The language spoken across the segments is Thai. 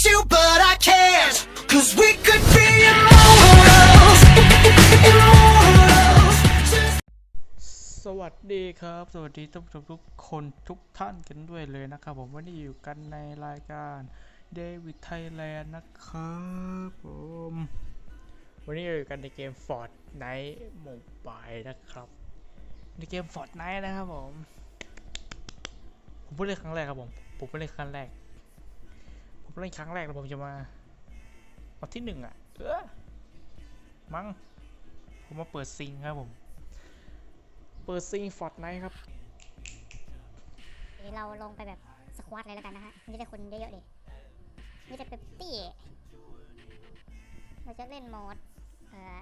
touch you, but I can't. Cause we could be immortals. Immortals. Just สวัสดีครับ สวัสดีท่านผู้ชมทุกคนทุกท่านกันด้วยเลยนะครับ ผมวันนี้อยู่กันในรายการเดวิดไทยแลนด์นะครับผมวันนี้อยู่กันในเกม Fortnite Mobile นะครับ ในเกม Fortnite นะครับผม ผมเพิ่งเล่นครั้งแรกครับผม ผมเพิ่งเล่นครั้งแรก เล่นครั้งแรกแล้วผมจะมาวันที่หนึ่งอะ เออมั้งผมมาเปิดซิงครับผม เปิดซิงฟอร์ดไนท์ครับเดี๋ยวเราลงไปแบบสควอตเลยแล้วกันนะฮะมันจะคนเยอะๆดิมีแต่เปปตี้เราจะเล่นโหมดเออ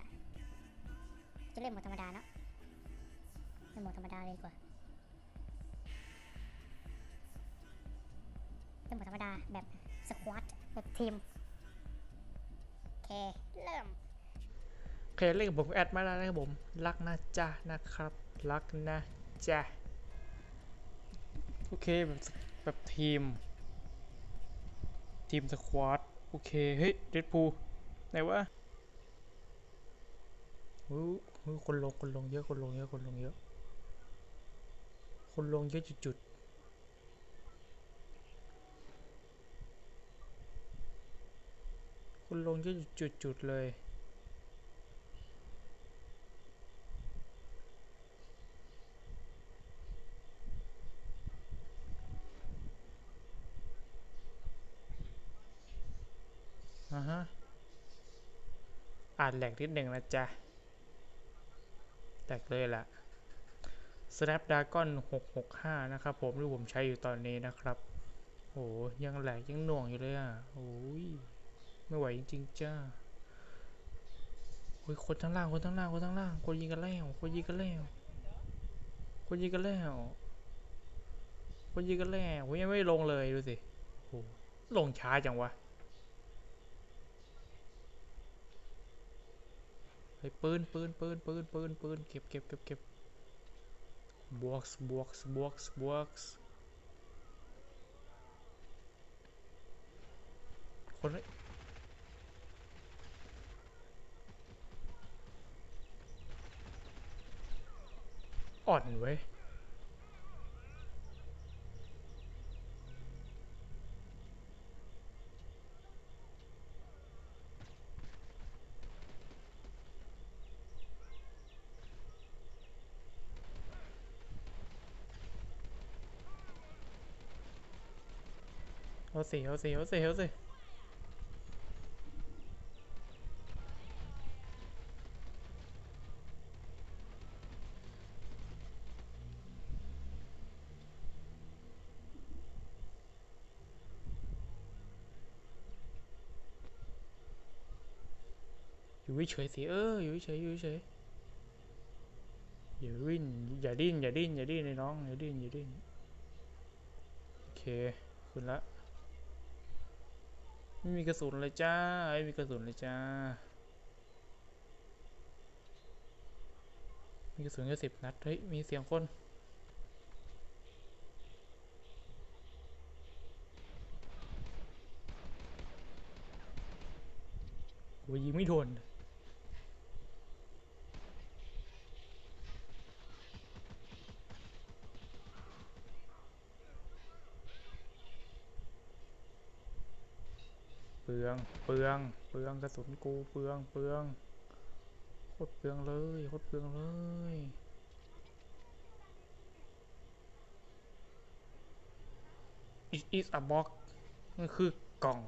จะเล่นโหมดธรรมดาเนาะเล่นโหมดธรรมดาเลยดีกว่าเล่นโหมดธรรมดาแบบ สควอตแบบทีม โอเค เริ่ม โอเคเล่นกับผมแอดมาแล้วนะครับผม รักนะจ๊ะนะครับ รักนะจ๊ะ โอเคแบบแบบทีม ทีมสควอตโอเค เฮ้ยเดดพูไหนวะอู้หูคนลงคนลงเยอะคนลงเยอะคนลงเยอะ คนลงเยอะจุดๆ คนลงเยอะจุดๆเลยอ่าฮะอ่านแหลกนิดหนึ่งนะจ๊ะแหลกเลยล่ะ Snapdragon 665 นะครับผมที่ผมใช้อยู่ตอนนี้นะครับโอ้ยังแหลกยังหน่วงอยู่เลยอะโอ้ย ไม่ไหวจริงๆจ้าโอ้ยคนทั้งล่างคนทั้งล่างคนทั้งล่างคนยิงกันแล้วคนยิงกันแล้วคนยิงกันแล้วคนยิงกันแล้วโอ้ยยังไม่ลงเลยดูสิโอ้ลงช้าจังวะเฮ้ยปืนปืนปืนปืนปืนปืนเก็บเก็บเก็บเก็บบวกส์บวกส์บวกส์บวกส์คน ละอ่อนเอาสิเอาสิเอาสิเอาสิอยู่เฉยสิเอออยู่เฉยอยู่เฉยอย่าวิ่งอย่าดิ้นอย่าดิ้นอย่าดิ้นเลยน้องอย่าดิ้นอย่าดิ้นโอเคขึ้นละไม่มีกระสุนเลยจ้าไม่มีกระสุนเลยจ้ามีกระสุนแค่สิบนัดเฮ้ยมีเสียงคนโอ้ยยิงไม่โดน อง เปลือง เปลืองกระสุนกู เปลือง เปลืองโคตรเปลืองเลยโคตรเปลืองเลย it is a box มันคือกล่อง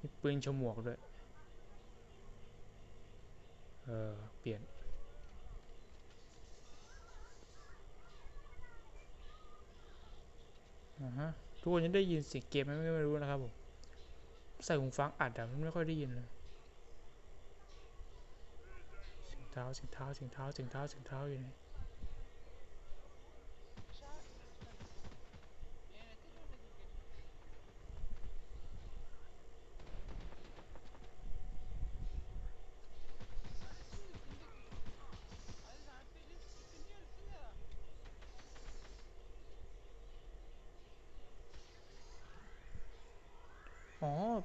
มีปืนฉมวกด้วย เออ เปลี่ยนอ่าฮะทุกคนยังได้ยินเสียงเกมไหมไม่รู้นะครับผม ใส่หูฟังอัดอะมันไม่ค่อยได้ยินเลยเสียงเท้าเสียงเท้าเสียงเท้าเสียงเท้าเสียงเท้าอยู่ไหน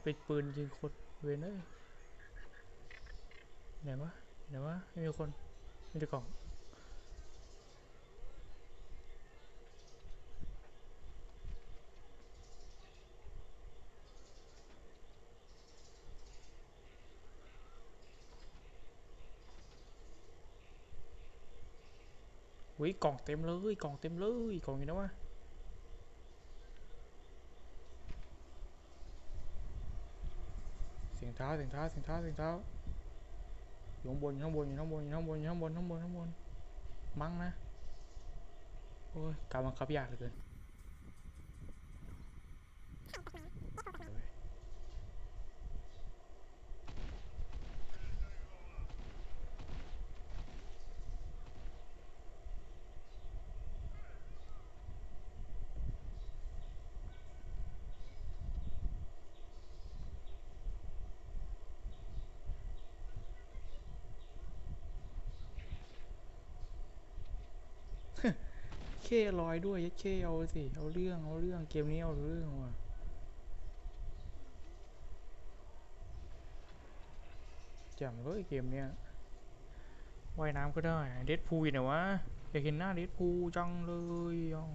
ป็นปืนยิงคนเวนเอ้ยไหนวะไหนวะไม่มีคนมีแต่กล่องวิกล่องเต็มเลยกล่องเต็มเลยกล่องอยู่นะวะ สียงเท้าเสียงเท้าเสียงเท้าเสียงเท้าอยู่ข้างบนอยู่ข้างบนอยู่ข้างบนอยู่ข้างบนอยู่ข้างบนข้างบนข้างบนมั้งนะโอ้ยการบังคับยากเหลือเกิน เคลอยด้วยยัดเคเอาสิ เอาเรื่อง เอาเรื่อง เกมนี้เอาเรื่องว่ะจ่มเลยเกมเนี้ยว่ายน้ำก็ได้ เดดพูลอยู่ไหนวะ อยากเห็นหน้าเดดพูลจังเลยอะ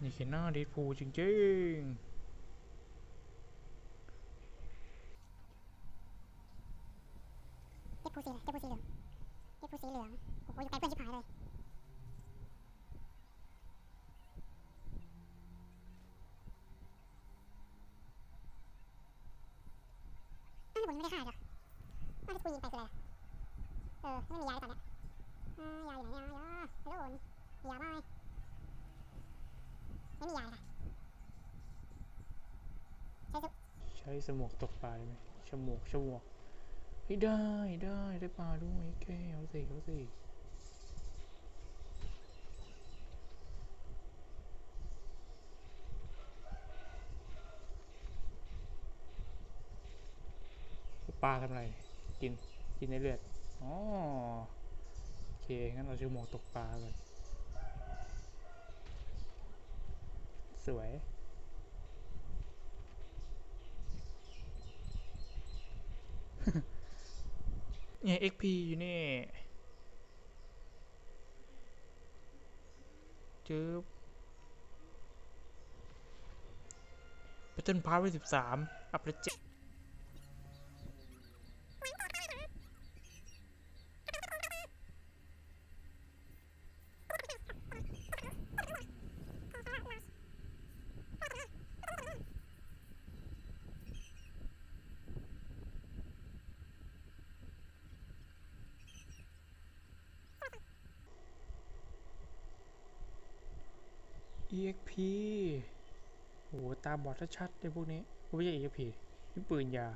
อยากเห็นหน้าเดดพูลจริงๆเจ็บผู้สีเหลืองเจ็บผู้สีเหลืองเจ็บผู้สีเหลือง โอ้โหอยู่ไกลเพื่อนชิบหายเลยอ้าวผ มยังไม่ได้ฆ่าเหรอว่าที่กูยิงไปคืออะไรเออไม่มียาเลยตอนเนี้ยายาอยู่ไหนยายาฮัลโหลมียาบ้างไหมไม่มียาค่ะใช้สใช้สมองตกปลาได้ไหมชมวกชมวกเฮ้ยได้ได้ได้ปลาด้วยแกเอาสิเอาสิ ปลาทำไร กิน กินในเลือด อ๋อ โอเค งั้นเราฉมวกตกปลากันสวย เนี่ย XP อยู่นี่จื๊บ Battle Pass ไปสิบสามอัปเดต เจ็ดเอ็กพีโหตาบอดชัดๆเลยพวกนี้ไม่ใช่ EXP นี่ปืนยา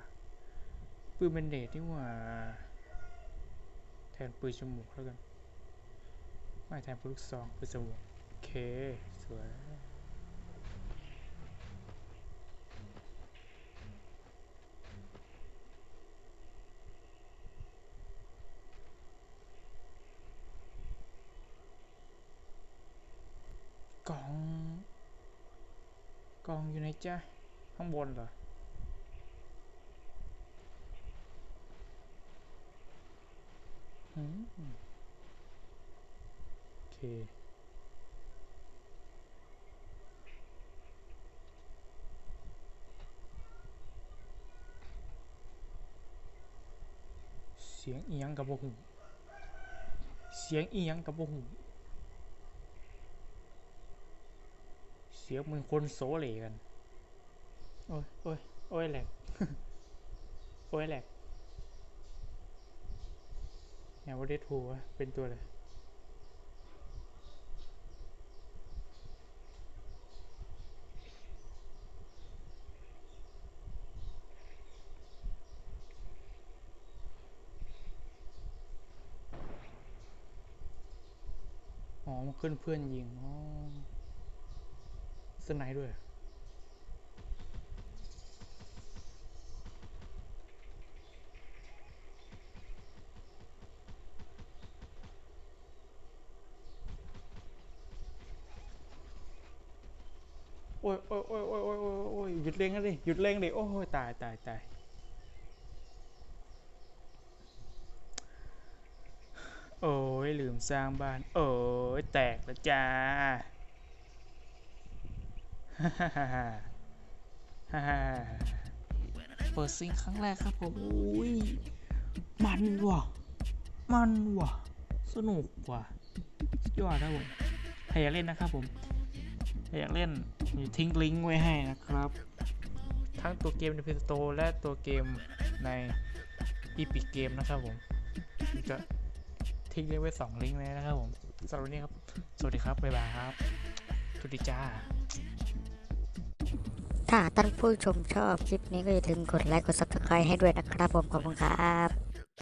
ปืนเบนเดทนี่หว่า แทนปืนจมวกแล้วกัน ไม่แทนปืนลูกซองปืนจมวกโอเค สวย กล่อง กล่ องอยู่ไหนจ๊ะข้างบนเหรอโอเคเสียงอียงกับบ่หูเสียงอียงกับบ่หู เสียงเหมือนคนโซเหลกัน โอ้ยโอ้ยโอ้ยแหลกโอ้ยแหลกอย่าว่าเดทพูวะเป็นตัวเลยอ๋อมันขึ้นเพื่อนยิงอ๋อ สไนด์ด้วย โอ้ยโอ้ยโอ้ยโอ้ยโอ้ยโอ้ยหยุดเร่งกันดิ หยุดเร่งดิ โอ้ยตายตายตายโอ้ยลืมสร้างบ้าน โอ้ยแตกแล้วจ้า ฮ่าฮ่าฮ่าฮ่าฮ่าฮ่า เปิดซิงครั้งแรกครับผมอุ้ยมันว่ะ มันว่ะ สนุกว่ะสุดยอดครับผมใครอยากเล่นนะครับผมใครอยากเล่นมีทิ้งลิงก์ไว้ให้นะครับ ทั้งตัวเกมใน Play Store และตัวเกมใน Epic Game นะครับผมผมจะทิ้งลิงก์ไว้ 2 ลิงก์เลยนะครับผมสำหรับวันนี้ครับ สวัสดีครับ บ๊ายบายครับ สวัสดีจ้า ถ้าท่านผู้ชมชอบคลิปนี้ก็อย่าลืมกดไลค์กด subscribe ให้ด้วยนะครับผมขอบคุณครับ